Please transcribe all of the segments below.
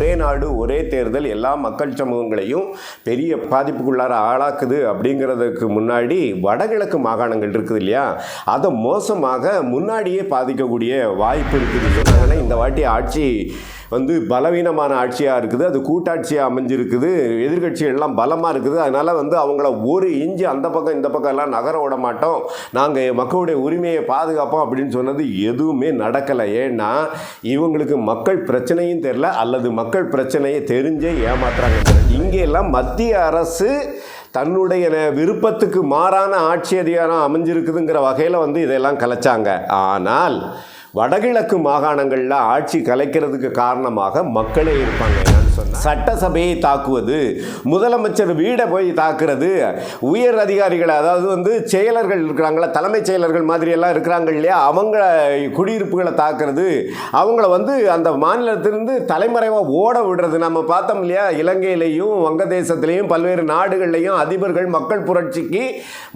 ஒரே நாடு ஒரே தேர்தல் எல்லா மக்கள் சமூகங்களையும் பெரிய பாதிப்புக்குள்ளார ஆளாக்குது அப்படிங்கிறதுக்கு முன்னாடி வடகிழக்கு மாகாணங்கள் இருக்குது இல்லையா? அதை மோசமாக முன்னாடியே பாதிக்கக்கூடிய வாய்ப்பு இருக்குது. சொன்னாங்கன்னா இந்த வாட்டி ஆட்சி வந்து பலவீனமான ஆட்சியாக இருக்குது அது கூட்டாட்சியாக அமைஞ்சிருக்குது எதிர்கட்சிகள் எல்லாம் பலமாக இருக்குது. அதனால் வந்து அவங்கள ஒரு இஞ்சி அந்த பக்கம் இந்த பக்கம் எல்லாம் நகர விட மாட்டோம். நாங்கள் மக்களுடைய உரிமையை பாதுகாப்போம் அப்படின்னு சொன்னது எதுவுமே நடக்கலை. ஏன்னா இவங்களுக்கு மக்கள் பிரச்சனையும் தெரில அல்லது மக்கள் பிரச்சனையை தெரிஞ்சே ஏமாத்துறாங்க. இங்கே எல்லாம் மத்திய அரசு தன்னுடைய ந- விருப்பத்துக்கு மாறான ஆட்சி அதிகாரம் அமைஞ்சிருக்குதுங்கிற வகையில் வந்து இதெல்லாம் கலைச்சாங்க. ஆனால் வடகிழக்கு மாகாணங்களில் ஆட்சி கலைக்கிறதுக்கு காரணமாக மக்களே இருப்பாங்க. சட்டசபையை தாக்குவது முதலமைச்சர் வீடை போய் தாக்குறது உயர் அதிகாரிகளை அதாவது வந்து செயலர்கள் இருக்கிறாங்களா தலைமைச் செயலர்கள் மாதிரி எல்லாம் இருக்கிறாங்க இல்லையா அவங்க குடியிருப்புகளை தாக்குறது அவங்கள வந்து அந்த மாநிலத்திலிருந்து தலைமறைவாக ஓட விடுறது. நம்ம பார்த்தோம் இல்லையா இலங்கையிலையும் வங்கதேசத்திலையும் பல்வேறு நாடுகள்லையும் அதிபர்கள் மக்கள் புரட்சிக்கு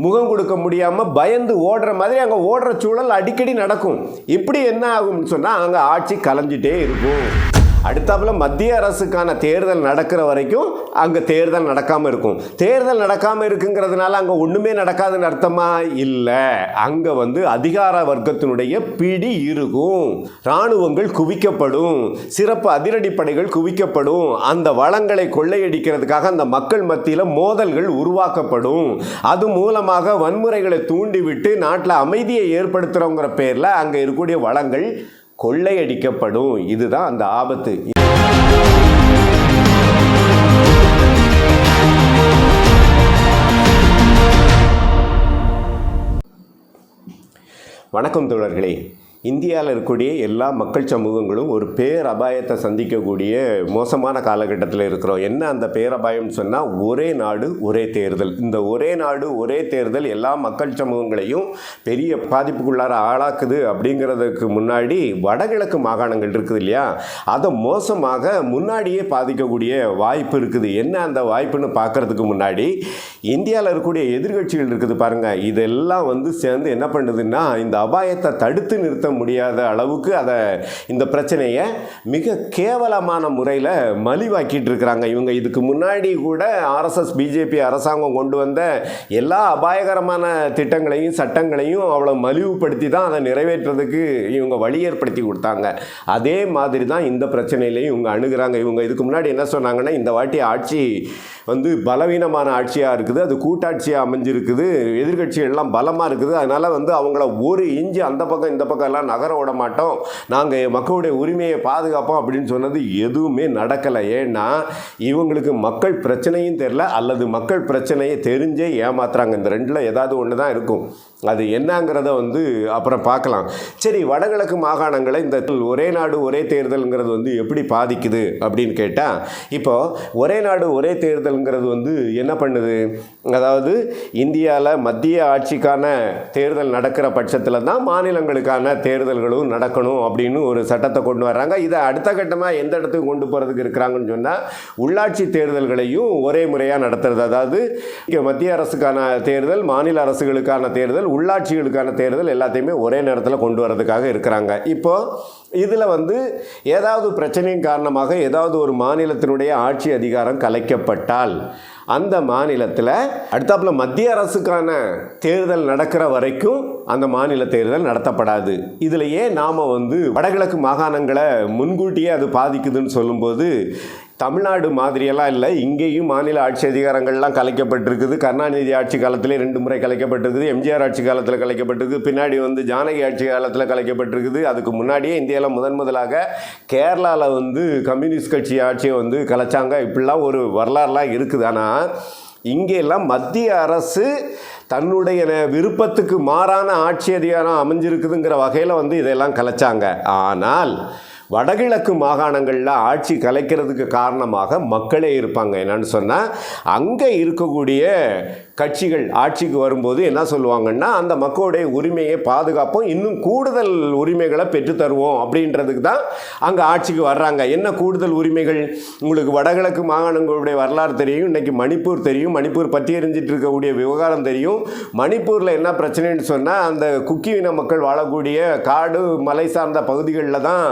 முகம் கொடுக்க முடியாமல் பயந்து ஓடுற மாதிரி அங்கே ஓடுற சூழல் அடிக்கடி நடக்கும். இப்படி என்ன ஆகும்னு சொன்னால் அங்கே ஆட்சி கலைஞ்சிட்டே இருக்கும். அடுத்தாப்புல மத்திய அரசுக்கான தேர்தல் நடக்கிற வரைக்கும் அங்கே தேர்தல் நடக்காமல் இருக்கும். தேர்தல் நடக்காமல் இருக்குங்கிறதுனால அங்கே ஒன்றுமே நடக்காதுன்னு அர்த்தமா? இல்லை. அங்கே வந்து அதிகார வர்க்கத்தினுடைய பிடி இருக்கும். இராணுவங்கள் குவிக்கப்படும். சிறப்பு அதிரடிப்படைகள் குவிக்கப்படும். அந்த வளங்களை கொள்ளையடிக்கிறதுக்காக அந்த மக்கள் மத்தியில் மோதல்கள் உருவாக்கப்படும். அது மூலமாக வன்முறைகளை தூண்டிவிட்டு நாட்டில் அமைதியை ஏற்படுத்துகிறோங்கிற பேரில் அங்கே இருக்கக்கூடிய வளங்கள் கொள்ளையடிக்கப்படும். இதுதான் அந்த ஆபத்து. வணக்கம் தோழர்களே. இந்தியாவில் இருக்கக்கூடிய எல்லா மக்கள் சமூகங்களும் ஒரு பேரபாயத்தை சந்திக்கக்கூடிய மோசமான காலகட்டத்தில் இருக்கிறோம். என்ன அந்த பேரபாயம்னு சொன்னால் ஒரே நாடு ஒரே தேர்தல். இந்த ஒரே நாடு ஒரே தேர்தல் எல்லா மக்கள் சமூகங்களையும் பெரிய பாதிப்புக்குள்ளார ஆளாக்குது அப்படிங்கிறதுக்கு முன்னாடி வடகிழக்கு மாகாணங்கள் இருக்குது இல்லையா? அதை மோசமாக முன்னாடியே பாதிக்கக்கூடிய வாய்ப்பு இருக்குது. என்ன அந்த வாய்ப்புன்னு பார்க்கறதுக்கு முன்னாடி இந்தியாவில் இருக்கக்கூடிய எதிர்கட்சிகள் இருக்குது பாருங்கள் இதெல்லாம் வந்து சேர்ந்து என்ன பண்ணுதுன்னா இந்த அபாயத்தை தடுத்து நிறுத்த முடியாத அளவுக்கு அதை இந்த பிரச்சனையை மிக கேவலமான முறையில் மலிவாக்கிட்டு இருக்கிறாங்க இவங்க இதுக்கு முன்னாடி கூட ஆர்எஸ்எஸ் பிஜேபி அரசாங்கம் கொண்டு வந்த எல்லா அபாயகரமான திட்டங்களையும் சட்டங்களையும் அவ்வளோ மலிவுபடுத்தி தான் அதை நிறைவேற்றுறதுக்கு இவங்க வழி ஏற்படுத்தி கொடுத்தாங்க. அதே மாதிரி தான் இந்த பிரச்சனையிலையும் இவங்க அணுகிறாங்க. இவங்க இதுக்கு முன்னாடி என்ன சொன்னாங்கன்னா இந்த வாட்டி ஆட்சி வந்து பலவீனமான ஆட்சியாக இருக்குது அது கூட்டாட்சியாக அமைஞ்சிருக்குது எதிர்கட்சிகள் எல்லாம் பலமாக இருக்குது. அதனால் வந்து அவங்கள ஒரு இஞ்சி அந்த பக்கம் இந்த பக்கம் எல்லாம் நகர விட மாட்டோம். நாங்கள் மக்களுடைய உரிமையை பாதுகாப்போம் அப்படின்னு சொன்னது எதுவுமே நடக்கலை. ஏன்னா இவங்களுக்கு மக்கள் பிரச்சனையும் தெரில அல்லது மக்கள் பிரச்சனையை தெரிஞ்சே ஏமாத்துறாங்க. இந்த ரெண்டில் ஏதாவது ஒன்று தான் இருக்கும். அது என்னங்கிறத வந்து அப்புறம் பார்க்கலாம். சரி வடகிழக்கு மாகாணங்களை இந்த ஒரே நாடு ஒரே தேர்தலுங்கிறது வந்து எப்படி பாதிக்குது அப்படின்னு கேட்டால் இப்போது ஒரே நாடு ஒரே தேர்தல்ங்கிறது வந்து என்ன பண்ணுது? அதாவது இந்தியாவில் மத்திய ஆட்சிக்கான தேர்தல் நடக்கிற பட்சத்தில் தான் மாநிலங்களுக்கான தேர்தல்களும் நடக்கணும் அப்படின்னு ஒரு சட்டத்தை கொண்டு வர்றாங்க. இதை அடுத்த கட்டமாக எந்த இடத்துக்கு கொண்டு போகிறதுக்கு இருக்கிறாங்கன்னு சொன்னால் உள்ளாட்சி தேர்தல்களையும் ஒரே முறையாக நடத்துறது. அதாவது இங்கே மத்திய அரசுக்கான தேர்தல் மாநில அரசுகளுக்கான தேர்தல் உள்ளாட்சிகளுக்கான தேர்தல் எல்லாத்தையுமே ஒரே நேரத்தில் கொண்டு வரதுக்காக இருக்கிறாங்க. இப்போ இதில் வந்து ஏதாவது பிரச்சனையின் காரணமாக ஏதாவது ஒரு மாநிலத்தினுடைய ஆட்சி அதிகாரம் கலைக்கப்பட்டால் அந்த மாநிலத்தில் அடுத்தாப்புல மத்திய அரசுக்கான தேர்தல் நடக்கிற வரைக்கும் அந்த மாநில தேர்தல் நடத்தப்படாது. இதிலேயே நாம் வந்து வடகிழக்கு மாகாணங்களை முன்கூட்டியே அது பாதிக்குதுன்னு சொல்லும்போது தமிழ்நாடு மாதிரியெல்லாம் இல்லை. இங்கேயும் மாநில ஆட்சி அதிகாரங்கள்லாம் கலைக்கப்பட்டிருக்குது. கருணாநிதி ஆட்சி காலத்திலே ரெண்டு முறை கலைக்கப்பட்டிருக்குது. எம்ஜிஆர் ஆட்சி காலத்தில் கலைக்கப்பட்டிருக்கு. பின்னாடி வந்து ஜானகி ஆட்சி காலத்தில் கலைக்கப்பட்டிருக்குது. அதுக்கு முன்னாடியே இந்தியாவில் முதன் முதலாக கேரளாவில் வந்து கம்யூனிஸ்ட் கட்சி ஆட்சியை வந்து கலைச்சாங்க. இப்படிலாம் ஒரு வரலாறுலாம் இருக்குது. ஆனால் இங்கெல்லாம் மத்திய அரசு தன்னுடைய விருப்பத்துக்கு மாறான ஆட்சி அதிகாரம் அமைஞ்சிருக்குதுங்கிற வகையில் வந்து இதெல்லாம் கலைச்சாங்க. ஆனால் வடகிழக்கு மாகாணங்களில் ஆட்சி கலைக்கிறதுக்கு காரணமாக மக்களே இருப்பாங்க. என்னன்னு சொன்னால் அங்கே இருக்கக்கூடிய கட்சிகள் ஆட்சிக்கு வரும்போது என்ன சொல்லுவாங்கன்னா அந்த மக்களுடைய உரிமையை பாதுகாப்போம் இன்னும் கூடுதல் உரிமைகளை பெற்றுத்தருவோம் அப்படின்றதுக்கு தான் அங்கே ஆட்சிக்கு வர்றாங்க. என்ன கூடுதல் உரிமைகள்? உங்களுக்கு வடகிழக்கு மாகாணங்களுடைய வரலாறு தெரியும் இன்றைக்கி மணிப்பூர் தெரியும் மணிப்பூர் பற்றி எரிஞ்சிட்டு இருக்கக்கூடிய விவகாரம் தெரியும். மணிப்பூரில் என்ன பிரச்சனைன்னு சொன்னால் அந்த குக்கி இன மக்கள் வாழக்கூடிய காடு மலை சார்ந்த பகுதிகளில் தான்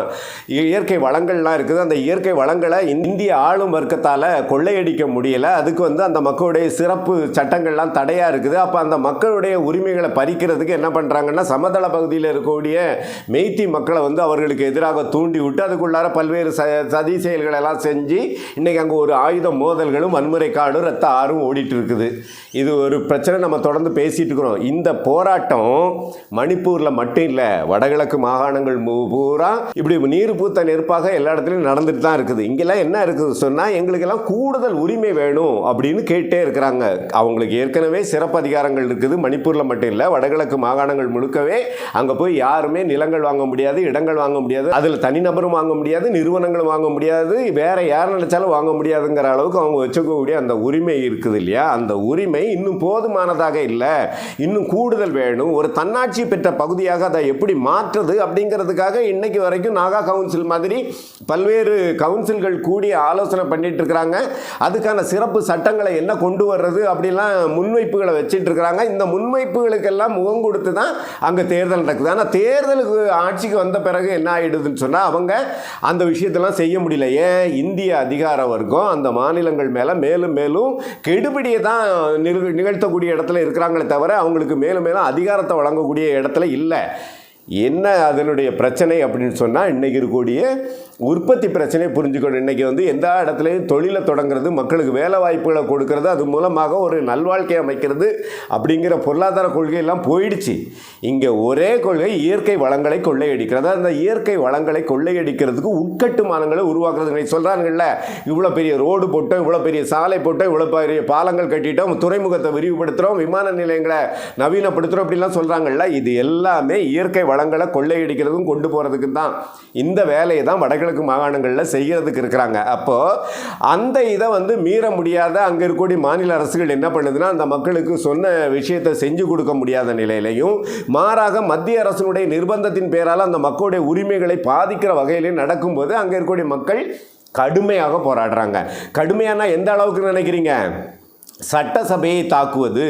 இயற்கை வளங்கள்லாம் இருக்குது. அந்த இயற்கை வளங்களை இந்திய ஆளும் வர்க்கத்தால் கொள்ளையடிக்க முடியல. அதுக்கு வந்து அந்த மக்களுடைய சிறப்பு சட்டங்கள் சட்டங்கள்லாம் தடையாக இருக்குது. அப்போ அந்த மக்களுடைய உரிமைகளை பறிக்கிறதுக்கு என்ன பண்ணுறாங்கன்னா சமதள பகுதியில் இருக்கக்கூடிய மெய்த்தி மக்களை வந்து அவர்களுக்கு எதிராக தூண்டி விட்டு அதுக்குள்ளார பல்வேறு ச சதி செயல்களை எல்லாம் செஞ்சு இன்றைக்கி அங்கே ஒரு ஆயுத மோதல்களும் வன்முறை காடும் ரத்த ஆறும் ஓடிட்டு இருக்குது. இது ஒரு பிரச்சனை நம்ம தொடர்ந்து பேசிகிட்டு இருக்கிறோம். இந்த போராட்டம் மணிப்பூரில் மட்டும் இல்லை வடகிழக்கு மாகாணங்கள் பூரா இப்படி நீர் பூத்த நெருப்பாக எல்லா இடத்துலையும் நடந்துட்டு தான் இருக்குது. இங்கெல்லாம் என்ன இருக்குது சொன்னால் எங்களுக்கெல்லாம் கூடுதல் உரிமை வேணும் அப்படின்னு கேட்டே இருக்கிறாங்க. அவங்களுக்கு ஏற்கனவே சிறப்பு அதிகாரங்கள் இருக்குது. மணிப்பூரில் மட்டும் இல்லை வடகிழக்கு மாகாணங்கள் முழுக்கவே அங்கே போய் யாருமே நிலங்கள் வாங்க முடியாது இடங்கள் வாங்க முடியாது. அதில் தனிநபரும் வாங்க முடியாது நிறுவனங்களும் வாங்க முடியாது வேற யார் நினைச்சாலும் வாங்க முடியாதுங்கிற அளவுக்கு அவங்க வச்சுக்கக்கூடிய அந்த உரிமை இருக்குது இல்லையா? அந்த உரிமை இன்னும் போதுமானதாக இல்லை. இன்னும் கூடுதல் வேணும். ஒரு தன்னாட்சி பெற்ற பகுதியாக அதை எப்படி மாற்றுறது அப்படிங்கிறதுக்காக இன்னைக்கு வரைக்கும் நாகா கவுன்சில் மாதிரி பல்வேறு கவுன்சில்கள் கூடி ஆலோசனை பண்ணிட்டு இருக்கிறாங்க. அதுக்கான சிறப்பு சட்டங்களை என்ன கொண்டு வர்றது அப்படிலாம் முன்வைப்புகளை வச்சுட்டு இருக்கிறாங்க இந்த முன்வைப்புகளுக்கெல்லாம் முகம் கொடுத்து தான் அங்கே தேர்தல் நடக்குது. ஆனால் தேர்தலுக்கு ஆட்சிக்கு வந்த பிறகு என்ன ஆகிடுதுன்னு சொன்னால் அவங்க அந்த விஷயத்தெல்லாம் செய்ய முடியல. ஏன்? இந்திய அதிகார வர்க்கம் அந்த மாநிலங்கள் மேலே மேலும் மேலும் கெடுபிடியை தான் நிகழ்த்தக்கூடிய இடத்துல இருக்கிறாங்களே தவிர அவங்களுக்கு மேலும் மேலும் அதிகாரத்தை வழங்கக்கூடிய இடத்துல இல்லை. என்ன அதனுடைய பிரச்சனை அப்படின்னு சொன்னால் இன்றைக்கி இருக்கக்கூடிய உற்பத்தி பிரச்சனையை புரிஞ்சுக்கணும். இன்றைக்கி வந்து எந்த இடத்துலையும் தொழிலை தொடங்குறது மக்களுக்கு வேலை வாய்ப்புகளை கொடுக்கறது அது மூலமாக ஒரு நல்வாழ்க்கை அமைக்கிறது அப்படிங்கிற பொருளாதார கொள்கையெல்லாம் போயிடுச்சு. இங்கே ஒரே கொள்கை இயற்கை வளங்களை கொள்ளையடிக்கிறது. அந்த இயற்கை வளங்களை கொள்ளையடிக்கிறதுக்கு உட்கட்டுமானங்களை உருவாக்குறது சொல்கிறாங்கல்ல இவ்வளோ பெரிய ரோடு போட்டோம் இவ்வளோ பெரிய சாலை போட்டோம் இவ்வளோ பெரிய பாலங்கள் கட்டிட்டோம் துறைமுகத்தை விரிவுபடுத்துகிறோம் விமான நிலையங்களை நவீனப்படுத்துகிறோம் அப்படிலாம் சொல்கிறாங்கல்ல இது எல்லாமே இயற்கை வளங்களை கொள்ளையடிக்கிறதும் கொண்டு போகிறதுக்கு தான் இந்த வேலையை தான் வடகிழக்கு மாகாணங்களில் செய்கிறதுக்கு இருக்கிறாங்க. அப்போது அந்த இதை வந்து மீற முடியாத அங்கே இருக்கக்கூடிய மாநில அரசுகள் என்ன பண்ணுதுன்னா அந்த மக்களுக்கு சொன்ன விஷயத்தை செஞ்சு கொடுக்க முடியாத நிலையிலையும் மாறாக மத்திய அரசினுடைய நிர்பந்தத்தின் பேரால் அந்த மக்களுடைய உரிமைகளை பாதிக்கிற வகையிலே நடக்கும்போது அங்கே இருக்கக்கூடிய மக்கள் கடுமையாக போராடுறாங்க. கடுமையானா எந்த அளவுக்கு நினைக்கிறீங்க? சட்டசபையை தாக்குவது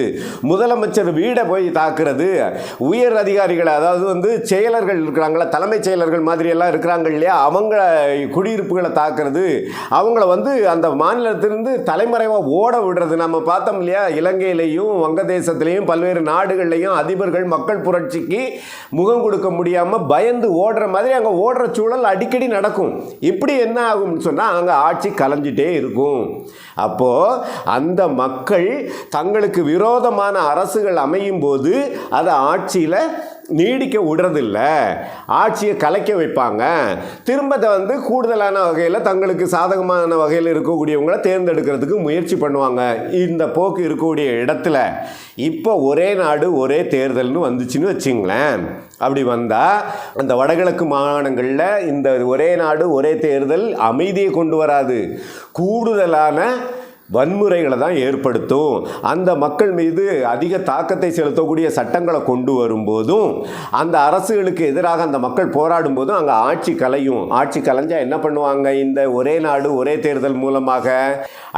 முதலமைச்சர் வீடை போய் தாக்குறது உயர் அதிகாரிகளை அதாவது வந்து செயலர்கள் இருக்கிறாங்களா தலைமைச் செயலர்கள் மாதிரியெல்லாம் இருக்கிறாங்க இல்லையா அவங்க குடியிருப்புகளை தாக்குறது அவங்கள வந்து அந்த மாநிலத்திலிருந்து தலைமறைவாக ஓட விடுறது. நம்ம பார்த்தோம் இல்லையா இலங்கையிலையும் வங்கதேசத்திலையும் பல்வேறு நாடுகள்லையும் அதிபர்கள் மக்கள் புரட்சிக்கு முகம் கொடுக்க முடியாமல் பயந்து ஓடுற மாதிரி அங்கே ஓடுற சூழல் அடிக்கடி நடக்கும். இப்படி என்ன ஆகும்னு சொன்னால் அங்கே ஆட்சி கலைஞ்சிட்டே இருக்கும். அப்போது அந்த மக்கள் தங்களுக்கு விரோதமான அரசுகள் அமையும் போது அதை ஆட்சியில் நீடிக்க விடுறதில்ல. ஆட்சியை கலைக்க வைப்பாங்க. திரும்ப வந்து கூடுதலான வகையில் தங்களுக்கு சாதகமான வகையில் இருக்கக்கூடியவங்கள தேர்ந்தெடுக்கிறதுக்கு முயற்சி பண்ணுவாங்க. இந்த போக்கு இருக்கக்கூடிய இடத்துல. இப்போ ஒரே நாடு ஒரே தேர்தல்னு வந்துச்சுன்னு வச்சுங்களேன். அப்படி வந்தால் அந்த வடகிழக்கு மாகாணங்களில் இந்த ஒரே நாடு ஒரே தேர்தல் அமைதியை கொண்டு வராது. கூடுதலான வன்முறைகளை தான் ஏற்படுத்தும். அந்த மக்கள் மீது அதிக தாக்கத்தை செலுத்தக்கூடிய சட்டங்களை கொண்டு வரும்போதும் அந்த அரசுகளுக்கு எதிராக அந்த மக்கள் போராடும் போதும் அங்கே ஆட்சி கலையும். ஆட்சி கலைஞ்சா என்ன பண்ணுவாங்க? இந்த ஒரே நாடு ஒரே தேர்தல் மூலமாக.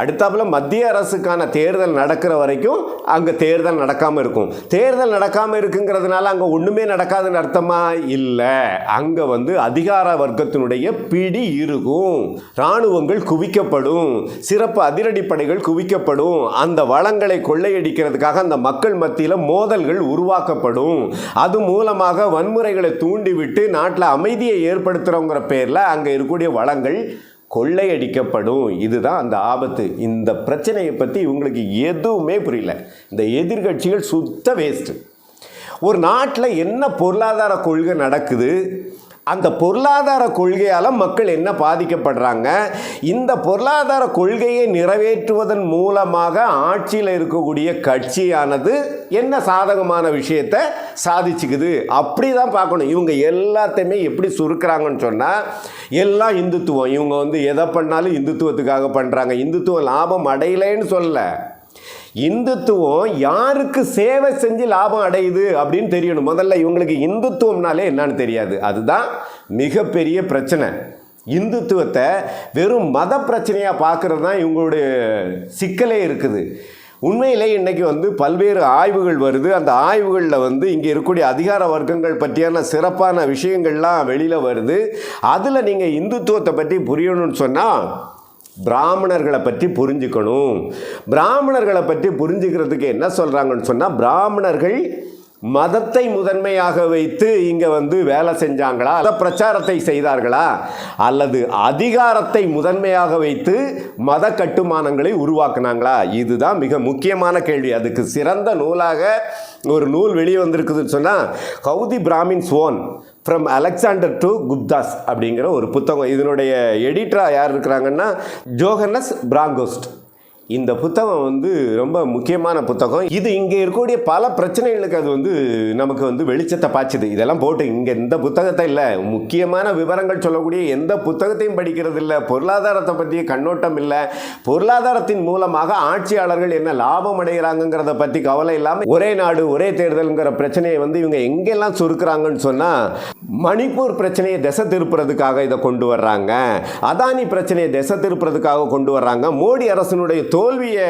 அடுத்தாப்புல மத்திய அரசுக்கான தேர்தல் நடக்கிற வரைக்கும் அங்கே தேர்தல் நடக்காமல் இருக்கும். தேர்தல் நடக்காமல் இருக்குங்கிறதுனால அங்கே ஒன்றுமே நடக்காதுன்னு அர்த்தமா? இல்லை. அங்கே வந்து அதிகார வர்க்கத்தினுடைய பிடி இருக்கும். இராணுவங்கள் குவிக்கப்படும். சிறப்பு அதிரடிப்படை அதிரடிப்படைகள் குவிக்கப்படும். அந்த வளங்களை கொள்ளையடிக்கிறதுக்காக அந்த மக்கள் மத்தியில் மோதல்கள் உருவாக்கப்படும். அது மூலமாக வன்முறைகளை தூண்டிவிட்டு நாட்டில் அமைதியை ஏற்படுத்துகிறோங்கிற பேரில் அங்கே இருக்கக்கூடிய வளங்கள் கொள்ளையடிக்கப்படும். இதுதான் அந்த ஆபத்து. இந்த பிரச்சனையை பற்றி இவங்களுக்கு எதுவுமே புரியல. இந்த எதிர்கட்சிகள் சுத்த வேஸ்ட்டு ஒரு நாட்டில் என்ன பொருளாதார கொள்கை நடக்குது? அந்த பொருளாதார கொள்கையால் மக்கள் என்ன பாதிக்கப்படுறாங்க? இந்த பொருளாதார கொள்கையை நிறைவேற்றுவதன் மூலமாக ஆட்சியில் இருக்கக்கூடிய கட்சியானது என்ன சாதகமான விஷயத்தை சாதிச்சுக்குது? அப்படி தான் பார்க்கணும். இவங்க எல்லாத்தையுமே எப்படி சுருக்கிறாங்கன்னு சொன்னால் எல்லாம் இந்துத்துவம். இவங்க வந்து எதை பண்ணாலும் இந்துத்துவத்துக்காக பண்ணுறாங்க இந்துத்துவம் லாபம் அடையலைன்னு சொல்லலை. இந்துத்துவம் யாருக்கு சேவை செஞ்சு லாபம் அடையுது அப்படின்னு தெரியணும். முதல்ல இவங்களுக்கு இந்துத்துவம்னாலே என்னன்னு தெரியாது. அதுதான் மிகப்பெரிய பிரச்சனை. இந்துத்துவத்தை வெறும் மத பிரச்சனையாக பார்க்குறது தான் இவங்களுடைய சிக்கலே இருக்குது. உண்மையிலே இன்னைக்கு வந்து பல்வேறு ஆய்வுகள் வருது. அந்த ஆய்வுகளில் வந்து இங்கே இருக்கக்கூடிய அதிகார வர்க்கங்கள் பற்றியான சிறப்பான விஷயங்கள்லாம் வெளியில் வருது. அதில் நீங்கள் இந்துத்துவத்தை பற்றி புரியணும்னு சொன்னால் பிராமணர்களை பற்றி புரிஞ்சுக்கணும். பிராமணர்களை பற்றி புரிஞ்சுக்கிறதுக்கு என்ன சொல்கிறாங்கன்னு சொன்னால் பிராமணர்கள் மதத்தை முதன்மையாக வைத்து இங்கே வந்து வேலை செஞ்சாங்களா? அல்ல பிரச்சாரத்தை செய்தார்களா? அல்லது அதிகாரத்தை முதன்மையாக வைத்து மத கட்டுமானங்களை உருவாக்குனாங்களா? இதுதான் மிக முக்கியமான கேள்வி. அதுக்கு சிறந்த நூலாக ஒரு நூல் வெளியே வந்திருக்குதுன்னு சொன்னால் Gowdi Brahmin own from Alexander to Guptas அப்படிங்கிற ஒரு புத்தகம். இதனுடைய எடிட்டராக யார் இருக்கிறாங்கன்னா ஜோஹனஸ் பிராங்கோஸ்ட். இந்த புத்தகம் வந்து ரொம்ப முக்கியமான புத்தகம். இது இங்கே இருக்கக்கூடிய பல பிரச்சனைகளுக்கு அது வந்து நமக்கு வந்து வெளிச்சத்தை பாய்ச்சுது. இதெல்லாம் போட்டு இங்கே இந்த புத்தகத்தை இல்லை. முக்கியமான விவரங்கள் சொல்லக்கூடிய எந்த புத்தகத்தையும் படிக்கிறது இல்லை. பொருளாதாரத்தை பற்றிய கண்ணோட்டம் இல்லை. பொருளாதாரத்தின் மூலமாக ஆட்சியாளர்கள் என்ன லாபம் அடைகிறாங்கங்கிறத பற்றி கவலை இல்லாமல் ஒரே நாடு ஒரே தேர்தலுங்கிற பிரச்சனையை வந்து இவங்க எங்கெல்லாம் சுருக்குறாங்கன்னு சொன்னால் மணிப்பூர் பிரச்சனையை திசை திருப்புறதுக்காக இதை கொண்டு வர்றாங்க. அதானி பிரச்சனையை திசை திருப்புறதுக்காக கொண்டு வர்றாங்க. மோடி அரசினுடைய தோல்வியை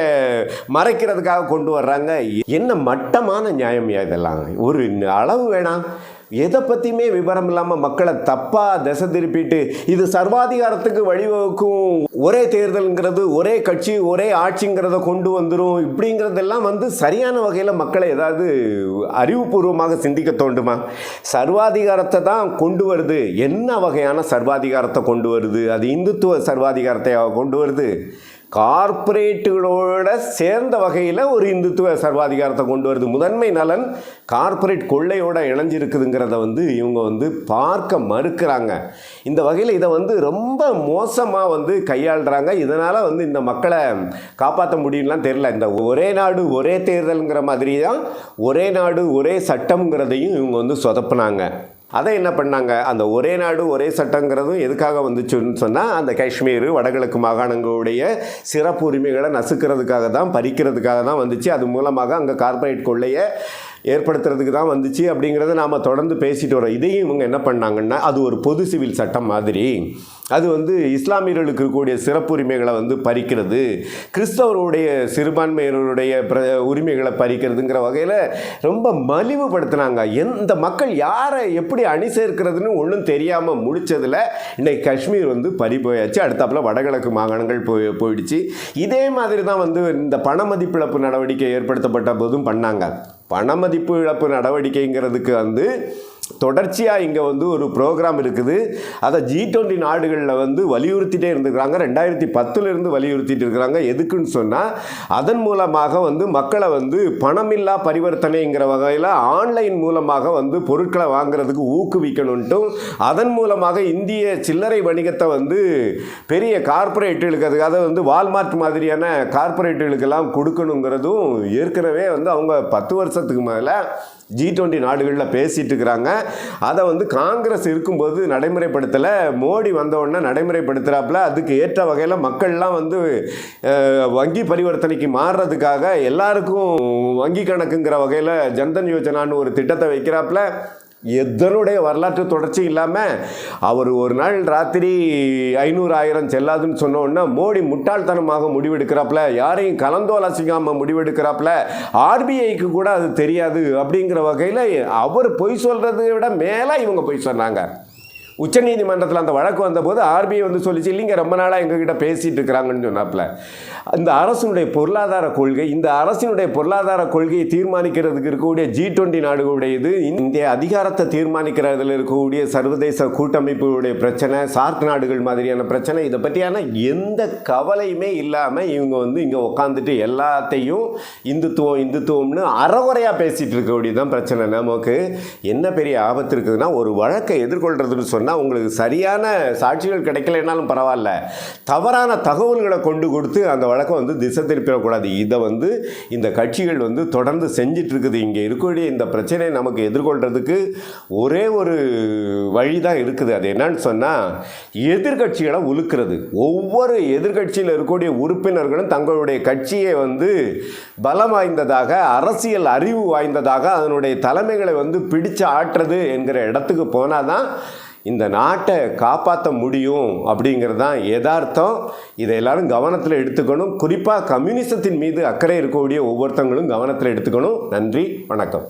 மறைக்கிறதுக்காக கொண்டு வர்றாங்க. என்ன மட்டமான நியாயம் இதெல்லாம்? ஒரு அளவு வேணாம். எதை பற்றியுமே விவரம் இல்லாமல் மக்களை தப்பாக திசை திருப்பிட்டு இது சர்வாதிகாரத்துக்கு வழிவகுக்கும். ஒரே தேர்தலுங்கிறது ஒரே கட்சி ஒரே ஆட்சிங்கிறத கொண்டு வந்துடும் இப்படிங்கிறதெல்லாம் வந்து சரியான வகையில் மக்களை ஏதாவது அறிவுபூர்வமாக சிந்திக்க தோண்டுமா? சர்வாதிகாரத்தை தான் கொண்டு வருது. என்ன வகையான சர்வாதிகாரத்தை கொண்டு வருது? அது இந்துத்துவ சர்வாதிகாரத்தை கொண்டு வருது? கார்ப்பரேட்டுகளோட சேர்ந்த வகையில் ஒரு இந்துத்துவ சர்வாதிகாரத்தை கொண்டு வருது. முதன்மை நலன் கார்ப்பரேட் கொள்ளையோட இணைஞ்சிருக்குதுங்கிறத வந்து இவங்க வந்து பார்க்க மறுக்கிறாங்க. இந்த வகையில் இதை வந்து ரொம்ப மோசமாக வந்து கையாளுறாங்க. இதனால் வந்து இந்த மக்களை காப்பாற்ற முடியும்லாம் தெரில இந்த ஒரே நாடு ஒரே தேர்தலுங்கிற மாதிரி தான் ஒரே நாடு ஒரே சட்டம்ங்கிறதையும் இவங்க வந்து சொதப்புனாங்க. அதை என்ன பண்ணாங்க? அந்த ஒரே நாடு ஒரே சட்டங்கிறதும் எதுக்காக வந்துச்சுன்னு சொன்னால் அந்த காஷ்மீர் வடகிழக்கு மாகாணங்களுடைய சிறப்பு உரிமைகளை நசுக்கிறதுக்காக தான் பறிக்கிறதுக்காக தான் வந்துச்சு. அது மூலமாக அங்கே கார்பரேட் கொள்ளையை ஏற்படுத்துறதுக்கு தான் வந்துச்சு அப்படிங்கிறத நாம் தொடர்ந்து பேசிட்டு வரோம். இதையும் இவங்க என்ன பண்ணாங்கன்னா அது ஒரு பொது சிவில் சட்டம் மாதிரி. அது வந்து இஸ்லாமியர்களுக்கு இருக்கக்கூடிய சிறப்புரிமைகளை வந்து பறிக்கிறது கிறிஸ்தவருடைய சிறுபான்மையினருடைய பிர உரிமைகளை பறிக்கிறதுங்கிற வகையில் ரொம்ப மலிவுபடுத்தினாங்க. எந்த மக்கள் யாரை எப்படி அணி சேர்க்கிறதுன்னு ஒன்றும் தெரியாமல் முழிச்சதில் இன்றைக்கி காஷ்மீர் வந்து பறி போயாச்சு. அடுத்தாப்பில் வடகிழக்கு மாகாணங்கள் போய் போயிடுச்சு. இதே மாதிரி தான் வந்து இந்த பண மதிப்பிழப்பு நடவடிக்கை ஏற்படுத்தப்பட்ட போதும் பண்ணாங்க. பண மதிப்பு இழப்பு நடவடிக்கைங்கிறதுக்கு வந்து தொடர்ச்சியாக இங்கே வந்து ஒரு ப்ரோக்ராம் இருக்குது. அதை ஜி டுவெண்ட்டி நாடுகளில் வந்து வலியுறுத்திட்டே இருந்துக்கிறாங்க ரெண்டாயிரத்தி பத்துலேருந்து வலியுறுத்திட்டு இருக்கிறாங்க எதுக்குன்னு சொன்னால் அதன் மூலமாக வந்து மக்களை வந்து பணமில்லா பரிவர்த்தனைங்கிற வகையில் ஆன்லைன் மூலமாக வந்து பொருட்களை வாங்குறதுக்கு ஊக்குவிக்கணுன்ட்டும் அதன் மூலமாக இந்திய சில்லறை வணிகத்தை வந்து பெரிய கார்ப்பரேட்டுகளுக்கு அதுக்காக வந்து வால்மார்ட் மாதிரியான கார்பரேட்டுகளுக்கெல்லாம் கொடுக்கணுங்கிறதும் ஏற்கனவே வந்து அவங்க பத்து வருஷத்துக்கு மேலே ஜி டுவெண்ட்டி நாடுகளில் பேசிகிட்டு இருக்கிறாங்க. அதை வந்து காங்கிரஸ் இருக்கும்போது நடைமுறைப்படுத்தலை. மோடி வந்தவுடனே நடைமுறைப்படுத்துகிறாப்புல அதுக்கு ஏற்ற வகையில் மக்கள்லாம் வந்து வங்கி பரிவர்த்தனைக்கு மாறுறதுக்காக எல்லாருக்கும் வங்கி கணக்குங்கிற வகையில் ஜன்தன் யோஜனான்னு ஒரு திட்டத்தை வைக்கிறாப்புல. எதனுடைய வரலாற்று தொடர்ச்சி இல்லாமல் அவர் ஒரு நாள் ராத்திரி ஐநூறு ஆயிரம் செல்லாதுன்னு சொன்னோன்னா மோடி முட்டாள்தனமாக முடிவெடுக்கிறாப்புல யாரையும் கலந்தோலாசிக்காமல் முடிவெடுக்கிறாப்புல ஆர்பிஐக்கு கூட அது தெரியாது அப்படிங்கிற வகையில் அவர் பொய் சொல்கிறத விட மேலே இவங்க பொய் சொன்னாங்க. உச்சநீதிமன்றத்தில் அந்த வழக்கு வந்தபோது ஆர்பிஐ வந்து சொல்லிச்சு இல்லைங்க ரொம்ப நாளாக எங்ககிட்ட பேசிகிட்டு இருக்கிறாங்கன்னு சொன்னாப்புல. இந்த அரசினுடைய பொருளாதார கொள்கை இந்த அரசினுடைய பொருளாதார கொள்கையை தீர்மானிக்கிறதுக்கு இருக்கக்கூடிய ஜி டுவெண்ட்டி நாடுகளுடைய இது இந்திய அதிகாரத்தை தீர்மானிக்கிறதுல இருக்கக்கூடிய சர்வதேச கூட்டமைப்புடைய பிரச்சனை சார்க் நாடுகள் மாதிரியான பிரச்சனை இதை பற்றியான எந்த கவலையுமே இல்லாமல் இவங்க வந்து இங்கே உட்காந்துட்டு எல்லாத்தையும் இந்துத்துவம் இந்துத்துவம்னு அறகுறையாக பேசிகிட்டு இருக்கக்கூடியதான் பிரச்சனை. நமக்கு என்ன பெரிய ஆபத்து இருக்குதுன்னா ஒரு வழக்கை எதிர்கொள்கிறதுன்னு சொன்ன சொன்னால் உங்களுக்கு சரியான சாட்சிகள் கிடைக்கலைனாலும் பரவாயில்ல. தவறான தகவல்களை கொண்டு கொடுத்து அந்த வழக்கை வந்து திசை திருப்பிடக்கூடாது. இதை வந்து இந்த கட்சிகள் வந்து தொடர்ந்து செஞ்சிட்ருக்குது. இங்கே இருக்கக்கூடிய இந்த பிரச்சனையை நமக்கு எதிர்கொள்கிறதுக்கு ஒரே ஒரு வழி தான் இருக்குது. அது என்னன்னு சொன்னால் எதிர்கட்சிகளை உலுக்கிறது. ஒவ்வொரு எதிர்கட்சியில் இருக்கக்கூடிய உறுப்பினர்களும் தங்களுடைய கட்சியை வந்து பலம் வாய்ந்ததாக அரசியல் அறிவு வாய்ந்ததாக அதனுடைய தலைமைகளை வந்து பிடிச்சு ஆட்டுறது என்கிற இடத்துக்கு போனால் தான் இந்த நாட்டை காப்பாற்ற முடியும் அப்படிங்கிறது தான் எதார்த்தம் இதை எல்லாரும் கவனத்தில் எடுத்துக்கணும். குறிப்பாக கம்யூனிசத்தின் மீது அக்கறை இருக்கக்கூடிய ஒவ்வொருத்தவங்களும் கவனத்தில் எடுத்துக்கணும். நன்றி வணக்கம்.